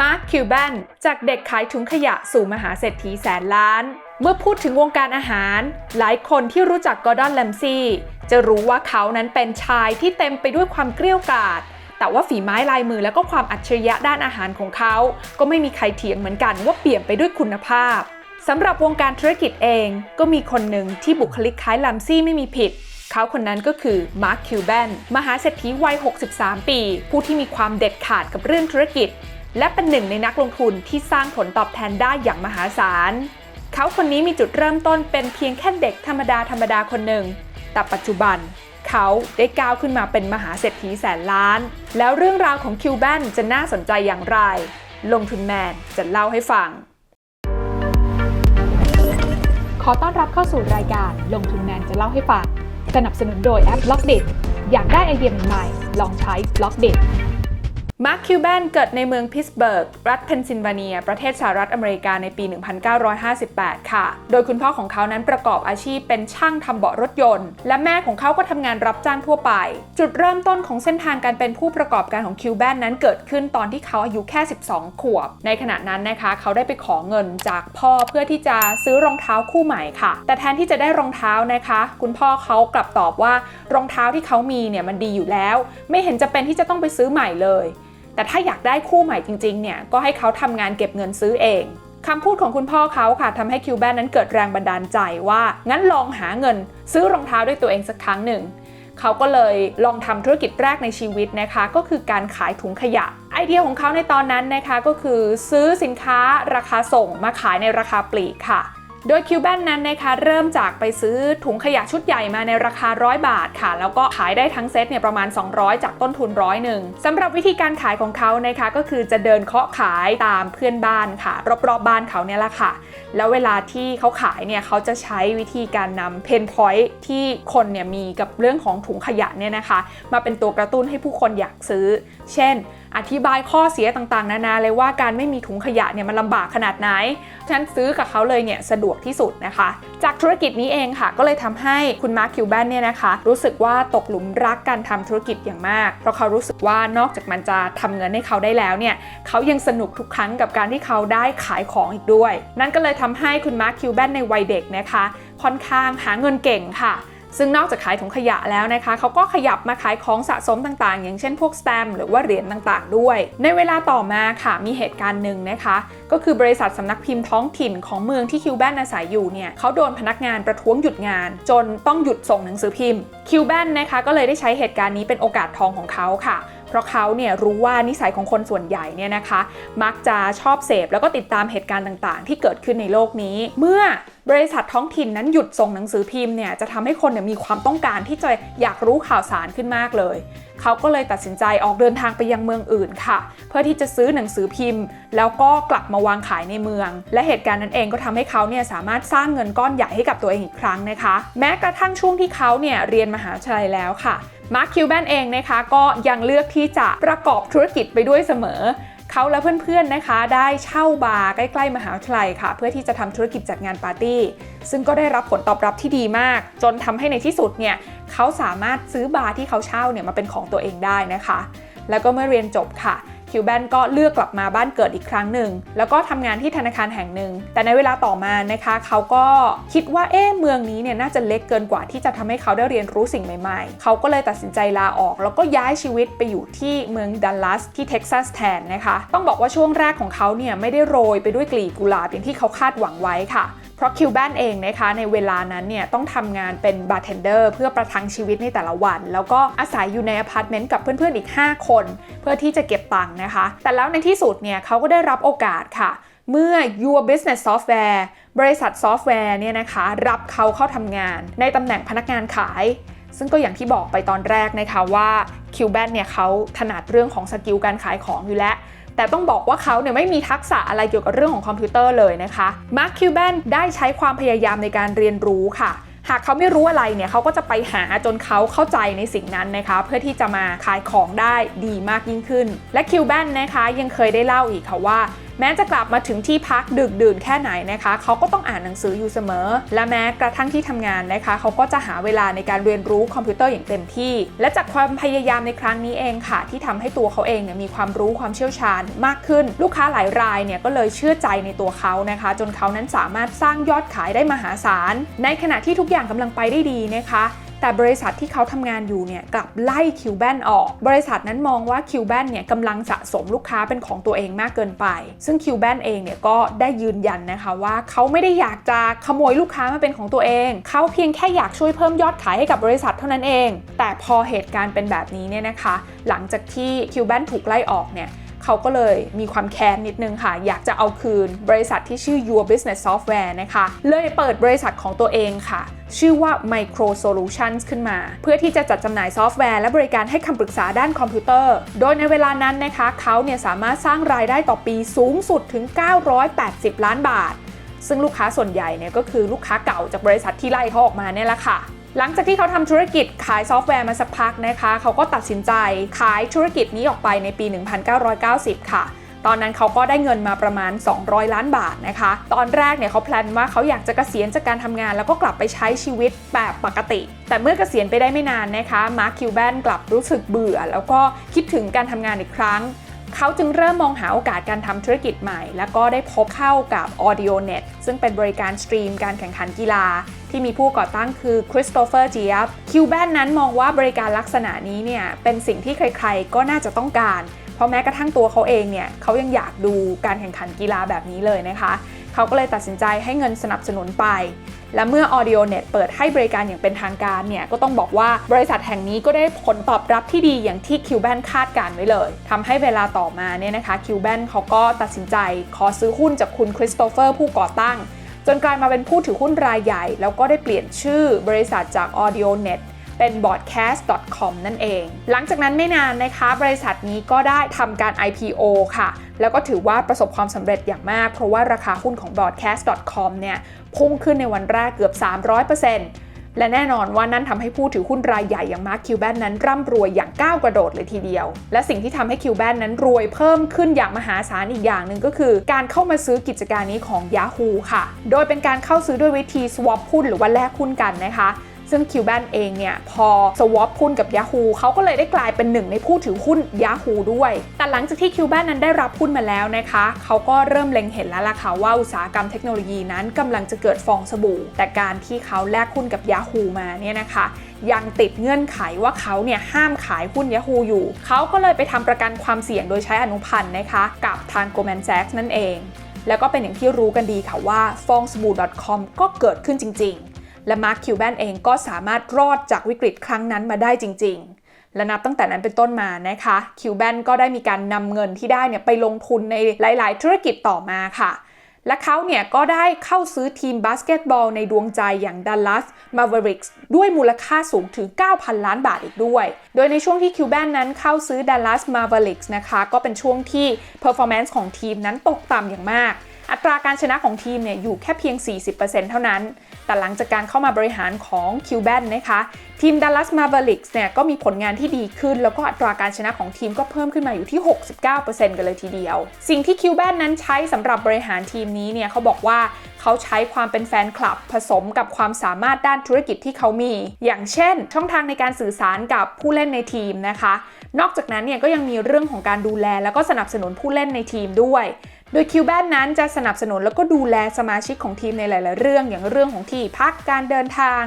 มาร์คคิวแบนจากเด็กขายถุงขยะสู่มหาเศรษฐีแสนล้าน เมื่อพูดถึงวงการอาหาร หลายคนที่รู้จักกอร์ดอนแลมซี่จะรู้ว่าเขานั้นเป็นชายที่เต็มไปด้วยความเกลี้ยกล่อมแต่ว่าฝีไม้ลายมือและก็ความอัจฉริยะด้านอาหารของเขา ก็ไม่มีใครเถียงเหมือนกันว่าเปี่ยมไปด้วยคุณภาพสำหรับวงการธุรกิจเองก็มีคนหนึ่งที่บุคลิกคล้ายแลมซี่ไม่มีผิด เขาคนนั้นก็คือมาร์คคิวแบนมหาเศรษฐีวัย 63 ปี ผู้ที่มีความเด็ดขาดกับเรื่องธุรกิจ และเป็นหนึ่งในนักลงทุนที่สร้างผลตอบแทนได้อย่างมหาศาล เขาคนนี้มีจุดเริ่มต้นเป็นเพียงแค่เด็กธรรมดาธรรมดาคนหนึ่ง แต่ปัจจุบันเขาได้ก้าวขึ้นมาเป็นมหาเศรษฐีแสนล้าน แล้วเรื่องราวของคิวแบนจะน่าสนใจอย่างไร ลงทุนแมนจะเล่าให้ฟัง ขอต้อนรับเข้าสู่รายการลงทุนแมนจะเล่าให้ฟัง สนับสนุนโดยแอป b ล็อกเดอยากได้ไอเดียใหม่ๆลองใช้ b ล็อกเด มาร์คคิวแบนเกิดในเมืองพิตสเบิร์ก รัฐเพนซิลเวเนีย ประเทศสหรัฐอเมริกาในปี 1958 ค่ะ โดยคุณพ่อของเขานั้นประกอบอาชีพเป็นช่างทำเบาะรถยนต์ และแม่ของเขาก็ทำงานรับจ้างทั่วไป จุดเริ่มต้นของเส้นทางการเป็นผู้ประกอบการของคิวแบนนั้นเกิดขึ้นตอนที่เขาอายุแค่ 12 ขวบ ในขณะนั้นนะคะเขาได้ไปขอเงินจากพ่อเพื่อที่จะซื้อรองเท้าคู่ใหม่ค่ะ แต่แทนที่จะได้รองเท้านะคะ คุณพ่อเขากลับตอบว่ารองเท้าที่เขามีเนี่ยมันดีอยู่แล้ว ไม่เห็นจะเป็นที่จะต้องไปซื้อใหม่เลย แต่ถ้าอยากได้คู่ใหม่จริงๆ เนี่ย ก็ให้เขาทำงานเก็บเงินซื้อเองคำพูดของคุณพ่อเขาค่ะทำให้คิวแบนนั้นเกิดแรงบันดาลใจว่า งั้นลองหาเงินซื้อรองเท้าด้วยตัวเองสักครั้งหนึ่งเขาก็เลยลองทำธุรกิจแรกในชีวิตนะคะ ก็คือการขายถุงขยะ ไอเดียของเขาในตอนนั้นนะคะก็คือซื้อสินค้าราคาส่งมาขายในราคาปลีกค่ะ โดยคิวแบนนั้นนะคะเริ่มจากไปซื้อถุงขยะชุดใหญ่มาในราคา 100 บาทค่ะ แล้วก็ขายได้ทั้งเซตเนี่ยประมาณ 200 จากต้นทุนร้อยหนึ่งสำหรับวิธีการขายของเขานะคะก็คือจะเดินเคาะขายตามเพื่อนบ้านค่ะ รอบๆบบ้านเขาเนี่ยแหละค่ะ แล้วเวลาที่เขาขายเนี่ยเขาจะใช้วิธีการนำเพนพอยท์ที่คนเนี่ยมีกับเรื่องของถุงขยะเนี่ยนะคะ มาเป็นตัวกระตุ้นให้ผู้คนอยากซื้อ เช่น อธิบายข้อเสียต่างๆ นานาเลยว่าการไม่มีถุงขยะเนี่ยมันลำบากขนาดไหนฉะนั้นซื้อกับเขาเลยเนี่ยสะดวกที่สุดนะคะ จากธุรกิจนี้เองค่ะ ก็เลยทำให้คุณมาร์คคิวแบนเนี่ยนะคะ รู้สึกว่าตกหลุมรักการทำธุรกิจอย่างมาก เพราะเขารู้สึกว่านอกจากมันจะทำเงินให้เขาได้แล้วเนี่ยเขายังสนุกทุกครั้งกับการที่เขาได้ขายของอีกด้วย นั่นก็เลยทำให้คุณมาร์คคิวแบนในวัยเด็กนะคะ ค่อนข้างหาเงินเก่งค่ะ ซึ่งนอกจากขายถุงขยะแล้วนะคะเขาก็ขยับมาขายของสะสมต่างๆ อย่างเช่นพวกสแตมหรือว่าเหรียญต่างๆ ด้วย ในเวลาต่อมาค่ะมีเหตุการณ์หนึ่งนะคะ ก็คือบริษัทสำนักพิมพ์ท้องถิ่นของเมืองที่คิวแบนอาศัยอยู่เนี่ยเขาโดนพนักงานประท้วงหยุดงาน จนต้องหยุดส่งหนังสือพิมพ์คิวแบนนะคะก็เลยได้ใช้เหตุการณ์นี้เป็นโอกาสทองของเขาค่ะเพราะเขาเนี่ยรู้ว่านิสัยของคนส่วนใหญ่เนี่ยนะคะ มักจะชอบเสพแล้วก็ติดตามเหตุการณ์ต่างๆ ที่เกิดขึ้นในโลกนี้ เมื่อ บริษัทท้องถิ่นนั้นหยุดส่งหนังสือพิมพ์เนี่ยจะทำให้คนเนี่ยมีความต้องการที่จะอยากรู้ข่าวสารขึ้นมากเลย เขาก็เลยตัดสินใจออกเดินทางไปยังเมืองอื่นค่ะ เพื่อที่จะซื้อหนังสือพิมพ์ แล้วก็กลับมาวางขายในเมือง และเหตุการณ์นั้นเองก็ทำให้เขาเนี่ยสามารถสร้างเงินก้อนใหญ่ให้กับตัวเองอีกครั้งนะคะ แม้กระทั่งช่วงที่เขาเนี่ยเรียนมหาวิทยาลัยแล้วค่ะมาร์คคิวแบนเองนะคะก็ยังเลือกที่จะประกอบธุรกิจไปด้วยเสมอ เขาและเพื่อนๆนะคะ ได้เช่าบาร์ใกล้ๆมหาวิทยาลัยค่ะ เพื่อที่จะทำธุรกิจจัดงานปาร์ตี้ ซึ่งก็ได้รับผลตอบรับที่ดีมาก จนทำให้ในที่สุดเนี่ยเขาสามารถซื้อบาร์ที่เขาเช่าเนี่ยมาเป็นของตัวเองได้นะคะ แล้วก็เมื่อเรียนจบค่ะ คิวแบนก็เลือกกลับมาบ้านเกิดอีกครั้งหนึ่ง แล้วก็ทำงานที่ธนาคารแห่งหนึ่ง แต่ในเวลาต่อมานะคะ เขาก็คิดว่าเอ๊ะเมืองนี้เนี่ยน่าจะเล็กเกินกว่าที่จะทำให้เขาได้เรียนรู้สิ่งใหม่ๆ เขาก็เลยตัดสินใจลาออก แล้วก็ย้ายชีวิตไปอยู่ที่เมืองดัลลัสที่เท็กซัสแทนนะคะ ต้องบอกว่าช่วงแรกของเขาเนี่ยไม่ได้โรยไปด้วยกลีบกุหลาบอย่างที่เขาคาดหวังไว้ค่ะ เพราะคิวแบนเองนะคะในเวลานั้นเนี่ยต้องทำงานเป็นบาร์เทนเดอร์เพื่อประทังชีวิตในแต่ละวัน แล้วก็อาศัยอยู่ในอพาร์ตเมนต์กับเพื่อนๆอีก 5 คน เพื่อที่จะเก็บตังค์นะคะ แต่แล้วในที่สุดเนี่ยเขาก็ได้รับโอกาสค่ะ เมื่อ Your Business Software บริษัทซอฟต์แวร์เนี่ยนะคะ รับเขาเข้าทำงาน ในตำแหน่งพนักงานขาย ซึ่งก็อย่างที่บอกไปตอนแรกนะคะว่าคิวแบนเนี่ยเขาถนัดเรื่องของสกิลการขายของอยู่แล้ว แต่ต้องบอกว่าเขาเนี่ยไม่มีทักษะอะไรเกี่ยวกับเรื่องของคอมพิวเตอร์เลยนะคะมาร์คคิวแบนได้ใช้ความพยายามในการเรียนรู้ค่ะหากเขาไม่รู้อะไรเนี่ยเขาก็จะไปหาจนเขาเข้าใจในสิ่งนั้นนะคะ เพื่อที่จะมาขายของได้ดีมากยิ่งขึ้น และคิวแบนนะคะยังเคยได้เล่าอีกค่ะว่า แม้จะกลับมาถึงที่พักดึกดื่นแค่ไหนนะคะเขาก็ต้องอ่านหนังสืออยู่เสมอ และแม้กระทั่งที่ทำงานนะคะเขาก็จะหาเวลาในการเรียนรู้คอมพิวเตอร์อย่างเต็มที่ และจากความพยายามในครั้งนี้เองค่ะ ที่ทำให้ตัวเขาเองเนี่ยมีความรู้ความเชี่ยวชาญมากขึ้น ลูกค้าหลายรายเนี่ยก็เลยเชื่อใจในตัวเขานะคะ จนเขานั้นสามารถสร้างยอดขายได้มหาศาล ในขณะที่ทุกอย่างกำลังไปได้ดีนะคะ แต่บริษัทที่เขาทำงานอยู่เนี่ยกลับไล่คิวแบนออก บริษัทนั้นมองว่าคิวแบนเนี่ยกำลังสะสมลูกค้าเป็นของตัวเองมากเกินไป ซึ่งคิวแบนเองเนี่ยก็ได้ยืนยันนะคะว่าเขาไม่ได้อยากจะขโมยลูกค้ามาเป็นของตัวเอง เขาเพียงแค่อยากช่วยเพิ่มยอดขายให้กับบริษัทเท่านั้นเอง แต่พอเหตุการณ์เป็นแบบนี้เนี่ยนะคะ หลังจากที่คิวแบนถูกไล่ออกเนี่ย เขาก็เลยมีความแค้นนิดนึงค่ะ อยากจะเอาคืนบริษัทที่ชื่อ Your Business Software นะคะ เลยเปิดบริษัทของตัวเองค่ะ ชื่อว่า Micro Solutions ขึ้นมา เพื่อที่จะจัดจำหน่ายซอฟต์แวร์และบริการให้คำปรึกษาด้านคอมพิวเตอร์ โดยในเวลานั้นนะคะเขาเนี่ยสามารถสร้างรายได้ต่อปีสูงสุดถึง 980 ล้านบาท ซึ่งลูกค้าส่วนใหญ่เนี่ยก็คือลูกค้าเก่าจากบริษัทที่ไล่เขาออกมาเนี่ยแหละค่ะ หลังจากที่เขาทำธุรกิจขายซอฟต์แวร์มาสักพักนะคะ เขาก็ตัดสินใจขายธุรกิจนี้ออกไปในปี 1990 ค่ะตอนนั้นเขาก็ได้เงินมาประมาณ 200 ล้านบาทนะคะ ตอนแรกเนี่ยเขาแพลนว่าเขาอยากจะเกษียณจากการทำงาน แล้วก็กลับไปใช้ชีวิตแบบปกติ แต่เมื่อเกษียณไปได้ไม่นานนะคะ มาร์คคิวแบนกลับรู้สึกเบื่อ แล้วก็คิดถึงการทำงานอีกครั้ง เขาจึงเริ่มมองหาโอกาสการทำธุรกิจใหม่ แล้วก็ได้พบเข้ากับ AudioNet ซึ่งเป็นบริการสตรีมการแข่งขันกีฬาที่มีผู้ก่อตั้งคือคริสโตเฟอร์เจียบคิวแบนนั้นมองว่าบริการลักษณะนี้เนี่ยเป็นสิ่งที่ใครๆ ก็น่าจะต้องการ เพราะแม้กระทั่งตัวเขาเองเนี่ยเขายังอยากดูการแข่งขันกีฬาแบบนี้เลยนะคะเขาก็เลยตัดสินใจให้เงินสนับสนุนไป และเมื่อ AudioNet เปิดให้บริการอย่างเป็นทางการเนี่ยก็ต้องบอกว่าบริษัทแห่งนี้ก็ได้ผลตอบรับที่ดีอย่างที่ QBank คาดการไว้เลยทำให้เวลาต่อมาเนี่ยนะคะ QBank เขาก็ตัดสินใจขอซื้อหุ้นจากคุณคริสโตเฟอร์ผู้ก่อตั้ง จนกลายมาเป็นผู้ถือหุ้นรายใหญ่ แล้วก็ได้เปลี่ยนชื่อบริษัทจาก AudioNet เป็น broadcast.com นั่นเอง หลังจากนั้นไม่นานนะคะ บริษัทนี้ก็ได้ทำการ IPO ค่ะ แล้วก็ถือว่าประสบความสำเร็จอย่างมาก เพราะว่าราคาหุ้นของ broadcast.com เนี่ย พุ่งขึ้นในวันแรกเกือบ 300% และแน่นอนว่านั่นทำให้ผู้ถือหุ้นรายใหญ่อย่างมาร์คคิวแบนนั้นร่ำรวยอย่างก้าวกระโดดเลยทีเดียว และสิ่งที่ทำให้คิวแบนนั้นรวยเพิ่มขึ้นอย่างมหาศาลอีกอย่างหนึ่งก็คือ การเข้ามาซื้อกิจการนี้ของ Yahoo ค่ะ โดยเป็นการเข้าซื้อด้วยวิธี swap หุ้นหรือว่าแลกหุ้นกันนะคะ ซึ่ง q b a n เองเนี่ยพอ swap หุ้นกับ Yahoo เขาก็เลยได้กลายเป็นหนึ่งในผู้ถือหุ้น Yahoo ด้วย แต่หลังจากที่ q b a n นั้นได้รับหุ้นมาแล้วนะคะเขาก็เริ่มเล็งเห็นแล้วล่ะค่ะว่าอุตสาหกรรมเทคโนโลยีนั้นกำลังจะเกิดฟองสบู่ แต่การที่เขาแลกหุ้นกับ Yahoo มาเนี่ยนะคะ ยังติดเงื่อนไขว่าเขาเนี่ยห้ามขายหุ้น Yahoo อยู่ เขาก็เลยไปทำประกันความเสี่ยงโดยใช้อนุพันธ์นะคะ กับทาง Goldman Sachs นั่นเอง แล้วก็เป็นอย่างที่รู้กันดีค่ะว่าฟองสบู่ .com ก็เกิดขึ้นจริง และมาร์คคิวแบนเองก็สามารถรอดจากวิกฤตครั้งนั้นมาได้จริง ๆ และนับตั้งแต่นั้นเป็นต้นมานะคะคิวแบนก็ได้มีการนำเงินที่ได้เนี่ยไปลงทุนในหลาย ๆ ธุรกิจต่อมาค่ะและเขาเนี่ยก็ได้เข้าซื้อทีมบาสเกตบอลในดวงใจอย่าง Dallas Mavericks ด้วยมูลค่าสูงถึง 9,000 ล้านบาทอีกด้วย โดยในช่วงที่คิวแบนนั้นเข้าซื้อ Dallas Mavericks นะคะ ก็เป็นช่วงที่ performance ของทีมนั้นตกต่ำอย่างมาก อัตราการชนะของทีมเนี่ยอยู่แค่เพียง 40%เท่านั้น แต่หลังจากการเข้ามาบริหารของคิวแบนนะคะทีม Dallas Mavericks เนี่ยก็มีผลงานที่ดีขึ้น แล้วก็อัตราการชนะของทีมก็เพิ่มขึ้นมาอยู่ที่ 69%กันเลยทีเดียว สิ่งที่คิวแบนนั้นใช้สำหรับบริหารทีมนี้เนี่ยเขาบอกว่าเขาใช้ความเป็นแฟนคลับ ผสมกับความสามารถด้านธุรกิจที่เขามี อย่างเช่น ช่องทางในการสื่อสารกับผู้เล่นในทีมนะคะ นอกจากนั้นเนี่ยก็ยังมีเรื่องของการดูแลแล้วก็สนับสนุนผู้เล่นในทีมด้วย โดยคิวแบนนั้นจะสนับสนุนแล้วก็ดูแลสมาชิกของทีมในหลาย ๆ เรื่องอย่างเรื่องของที่พักการเดินทาง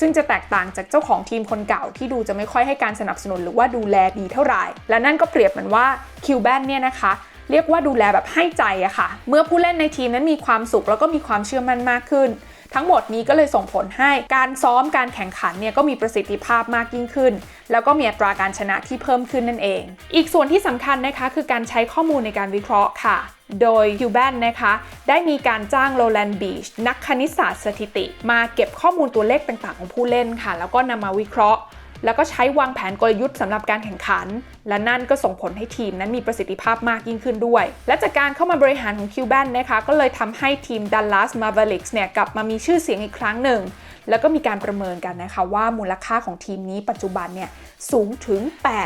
ซึ่งจะแตกต่างจากเจ้าของทีมคนเก่าที่ดูจะไม่ค่อยให้การสนับสนุนหรือว่าดูแลดีเท่าไหร่ และนั่นก็เปรียบเหมือนว่าคิวแบนเนี่ยนะคะเรียกว่าดูแลแบบให้ใจอะค่ะ เมื่อผู้เล่นในทีมนั้นมีความสุขแล้วก็มีความเชื่อมั่นมากขึ้น ทั้งหมดนี้ก็เลยส่งผลให้การซ้อมการแข่งขันเนี่ยก็มีประสิทธิภาพมากยิ่งขึ้น แล้วก็มีอัตราการชนะที่เพิ่มขึ้นนั่นเอง อีกส่วนที่สำคัญนะคะคือการใช้ข้อมูลในการวิเคราะห์ค่ะ โดยคิวแบนนะคะ ได้มีการจ้างโรแลนด์บีชนักคณิตศาสตร์สถิติ มาเก็บข้อมูลตัวเลขต่างๆ ของผู้เล่นค่ะ แล้วก็นำมาวิเคราะห์ แล้วก็ใช้วางแผนกลยุทธ์สำหรับการแข่งขัน และนั่นก็ส่งผลให้ทีมนั้นมีประสิทธิภาพมากยิ่งขึ้นด้วย และจากการเข้ามาบริหารของคิวแบนนะคะก็เลยทำให้ทีม Dallas Mavericks เนี่ยกลับมามีชื่อเสียงอีกครั้งหนึ่ง แล้วก็มีการประเมินกันนะคะว่ามูลค่าของทีมนี้ปัจจุบันเนี่ยสูงถึง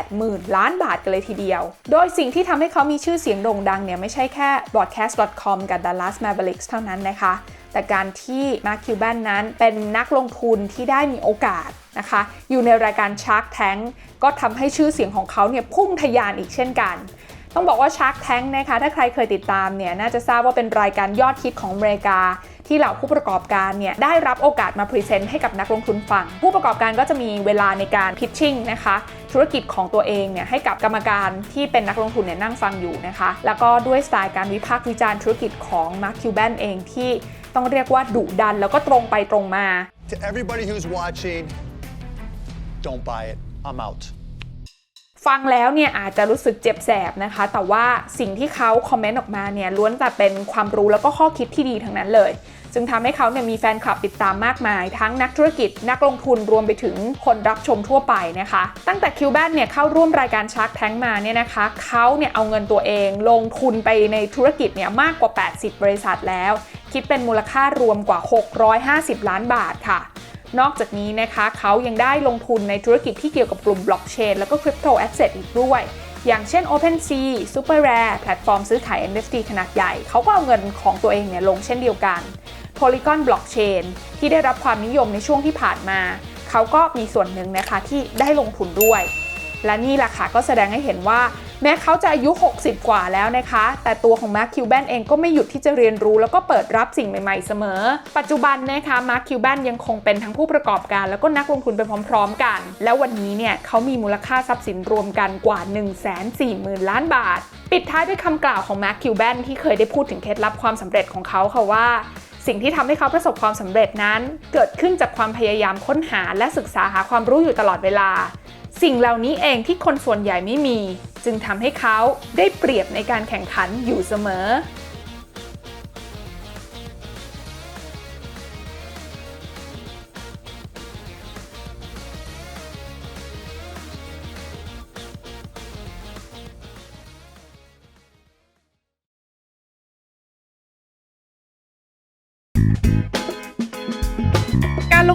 80,000 ล้านบาทกันเลยทีเดียว โดยสิ่งที่ทำให้เขามีชื่อเสียงโด่งดังเนี่ยไม่ใช่แค่ broadcast.com กับ Dallas Mavericks เท่านั้นนะคะ แต่การที่มาร์คคิวแบนนั้นเป็นนักลงทุนที่ได้มีโอกาสนะคะ อยู่ในรายการ Shark Tank ก็ทำให้ชื่อเสียงของเขาเนี่ยพุ่งทะยานอีกเช่นกัน ต้องบอกว่า Shark Tank นะคะ ถ้าใครเคยติดตามเนี่ยน่าจะทราบว่าเป็นรายการยอดฮิตของอเมริกาที่เหล่าผู้ประกอบการเนี่ยได้รับโอกาสมาพรีเซนต์ให้กับนักลงทุนฟัง ผู้ประกอบการก็จะมีเวลาในการพิชชิ่งนะคะ ธุรกิจของตัวเองเนี่ยให้กับกรรมการที่เป็นนักลงทุนเนี่ยนั่งฟังอยู่นะคะ แล้วก็ด้วยสไตล์การวิพากษ์วิจารณ์ธุรกิจของ Mark Cuban เองที่ ต้องเรียกว่าดุดันแล้วก็ตรงไปตรงมา To everybody who's watching, don't buy it. I'm out. ฟังแล้วเนี่ยอาจจะรู้สึกเจ็บแสบนะคะ แต่ว่าสิ่งที่เขาคอมเมนต์ออกมาเนี่ยล้วนแต่เป็นความรู้แล้วก็ข้อคิดที่ดีทั้งนั้นเลยจึงทำให้เขาเนี่ยมีแฟนคลับติดตามมากมาย ทั้งนักธุรกิจนักลงทุนรวมไปถึงคนรับชมทั่วไปนะคะ ตั้งแต่คิวแบนเนี่ยเข้าร่วมรายการชาร์ k แทงมาเนี่ยนะคะเขาเนี่ยเอาเงินตัวเองลงทุนไปในธุรกิจเนี่ยมากกว่า 80 บริษัทแล้ว คิดเป็นมูลค่ารวมกว่า 650 ล้านบาทค่ะนอกจากนี้นะคะเขายังได้ลงทุนในธุรกิจที่เกี่ยวกับกลุ่มบล็อกเชนแล้วก็คริปโตแอสเซทอีกด้วย อย่างเช่น OpenSea SuperRare แพลตฟอร์มซื้อขาย NFT ขนาดใหญ่ เขาก็เอาเงินของตัวเองเนี่ยลงเช่นเดียวกัน Polygon Blockchain ที่ได้รับความนิยมในช่วงที่ผ่านมา เขาก็มีส่วนหนึ่งนะคะที่ได้ลงทุนด้วย และนี่แหละค่ะก็แสดงให้เห็นว่า แม้เขาจะอายุ 60 กว่าแล้วนะคะ แต่ตัวของมาร์คคิวแบนเองก็ไม่หยุดที่จะเรียนรู้ แล้วก็เปิดรับสิ่งใหม่ๆเสมอ ปัจจุบันนะคะมาร์คคิวแบนยังคงเป็นทั้งผู้ประกอบการ แล้วก็นักลงทุนไปพร้อมๆกัน แล้ววันนี้เนี่ยเขามีมูลค่าทรัพย์สินรวมกันกว่า 1 4 0 0 0 0 ล้านบาท ปิดท้ายด้วยคำกล่าวของมาร์คคิวแบนที่เคยได้พูดถึงเคล็ดลับความสำเร็จของเขาค่ะว่าสิ่งที่ทำให้เขาประสบความสำเร็จนั้น เกิดขึ้นจากความพยายามค้นหาและศึกษาหาความรู้อยู่ตลอดเวลา สิ่งเหล่านี้เองที่คนส่วนใหญ่ไม่มี จึงทำให้เขาได้เปรียบในการแข่งขันอยู่เสมอการลง